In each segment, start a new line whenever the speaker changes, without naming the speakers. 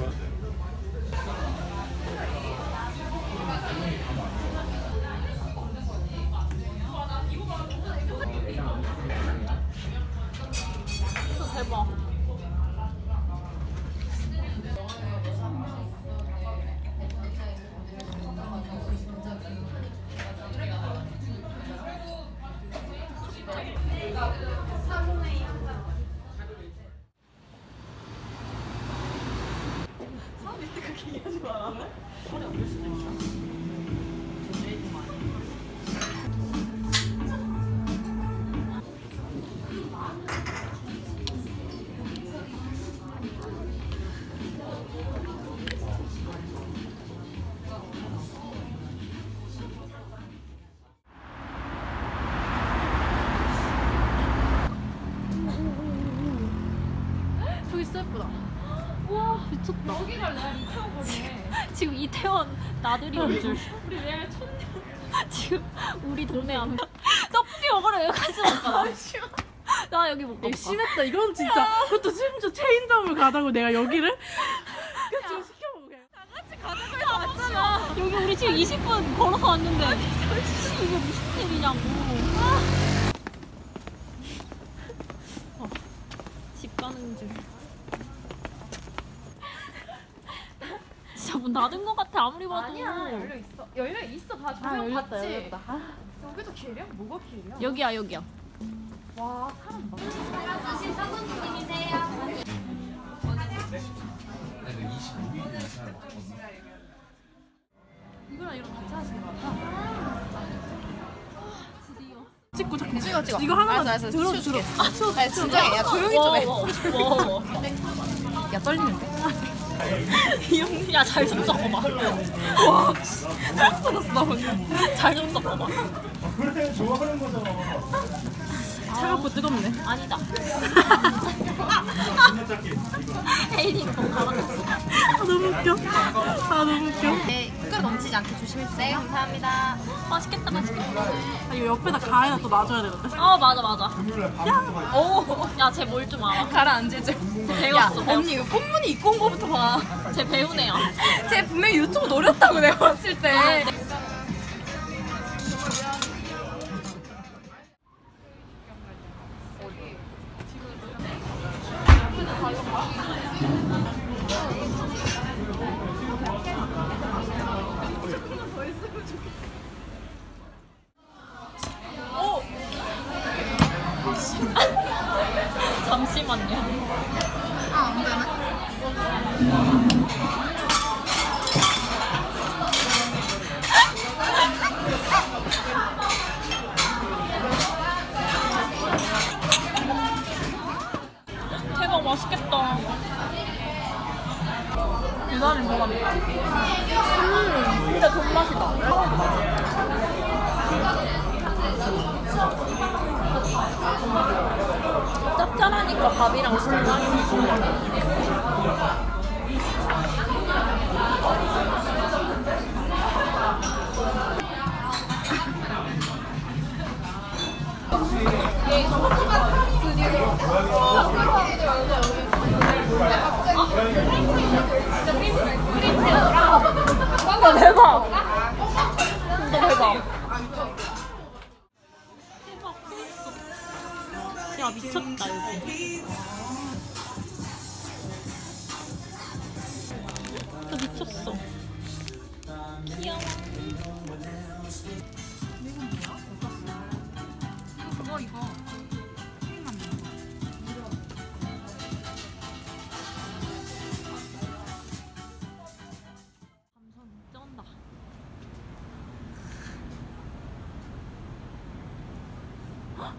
완
저기 미쳤다. 여기가 레알 이태원이네. 지금 이태원 나들이 온 줄. 우리 레알 천년. 지금 우리 동네 안. 떡볶이 먹으러 여기까지 왔잖아. 나 여기 못 가봐.
심했다. 이건 진짜 그것도 심지어 체인점을 가다고 내가 여기를 지금 시켜보게.
왔잖아. 여기 우리 지금 20분 걸어서 왔는데 이게 무슨 일이냐고. 어, 집 가는 중. 닫은 것 같아 아무리 봐도.
아니야 열려 있어 열려 있어 다 조명 봤지 여기도 길이야? 뭐가 길이야?
여기야 여기야.
와 사람 많아
이거랑 이런 같이 하시는 거.
찍고 잠깐.
찍어 찍어
이거 하나만
알았어, 알았어.
들어. 들어. 아 치워.
야 진정해 야 조용히 좀해
와,
야 떨리는데?
야잘 좀 섞어봐.
와 터졌어 나 오늘
잘좀 섞어봐.
그래 좋아하는 거잖아.
차갑고 뜨겁네.
아니다. 갈아놨어.
아 너무 웃겨. 아 너무 웃겨.
넘치지 않게 조심해주세요 네 감사합니다
맛있겠다 맛있겠다.
아, 이거 옆에다 가에다 또 놔줘야 되는데.
아 맞아 맞아.
가.
오, 야 쟤 뭘 좀 알아.
가라앉으죠
배웠어,
야
배웠어.
언니 이거 꽃무늬 입고 온 거부터
쟤 배운 애야.
봐쟤 분명히 유튜브 노렸다고 내가 봤을 때
아, 네. 잠시만요.
아, 안?
대박 맛있겠다. 유나는 뭐랍니까? 음, 진짜 존맛이다. 짭짤하니까 밥이랑 진짜 짱이네.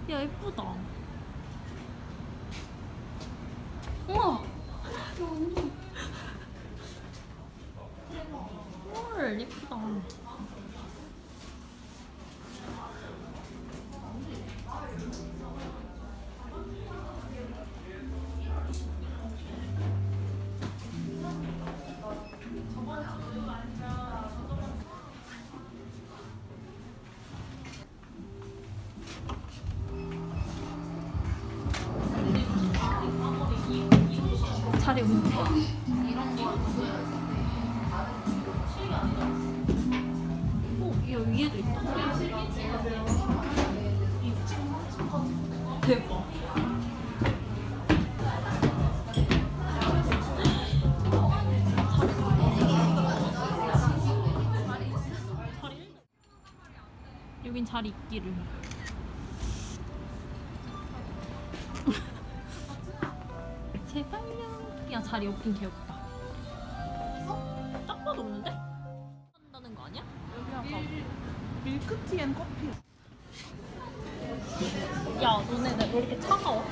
헉, 야 예쁘다. 자리 없는데. 어, 야 위에도 있다. 대박. 여긴 자리 있기를. 제발요. 야 자리 없긴 개없다. 어? 딱 봐도 없는데? 한다는 거 아니야?
밀, 밀크티 앤 커피.
야 너네 왜 이렇게 차가워?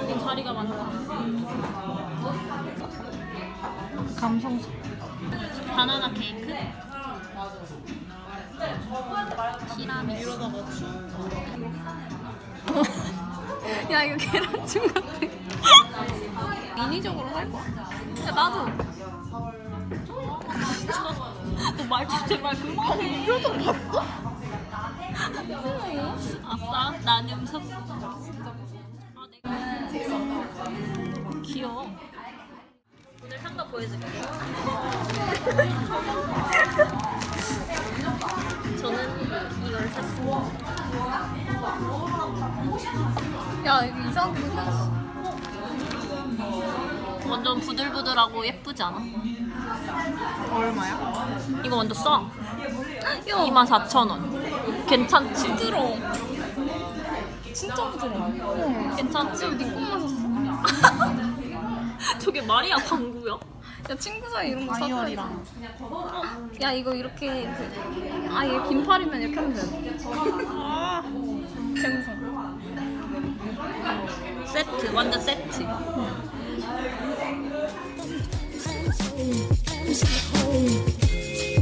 여긴 자리가 많다. 감성석. 케이크. 티라미수. 야 이거 계란찜 같아. 인위적으로 할 거야. 야 나도. 너 말투 제발 그만해. 표정 봤어? 아싸 나눔 섭. 아 귀여워. 오늘 산 거 보여줄게. 저는 이걸 샀습니다.
야 이거 이상하게 생겼어.
완전 부들부들하고 예쁘지 않아?
얼마야?
이거 완전 싸. 24,000원. 괜찮지?
부드러워. 진짜 부드러워.
괜찮지?
네 것만 샀어.
저게 말이야 광고야?
야 친구 사이 이런 거.
다이어리랑.
야 이거 이렇게 그, 아얘 긴팔이면 이렇게 하면 돼.
아,
감성.
세트 완전 세트.
Cold.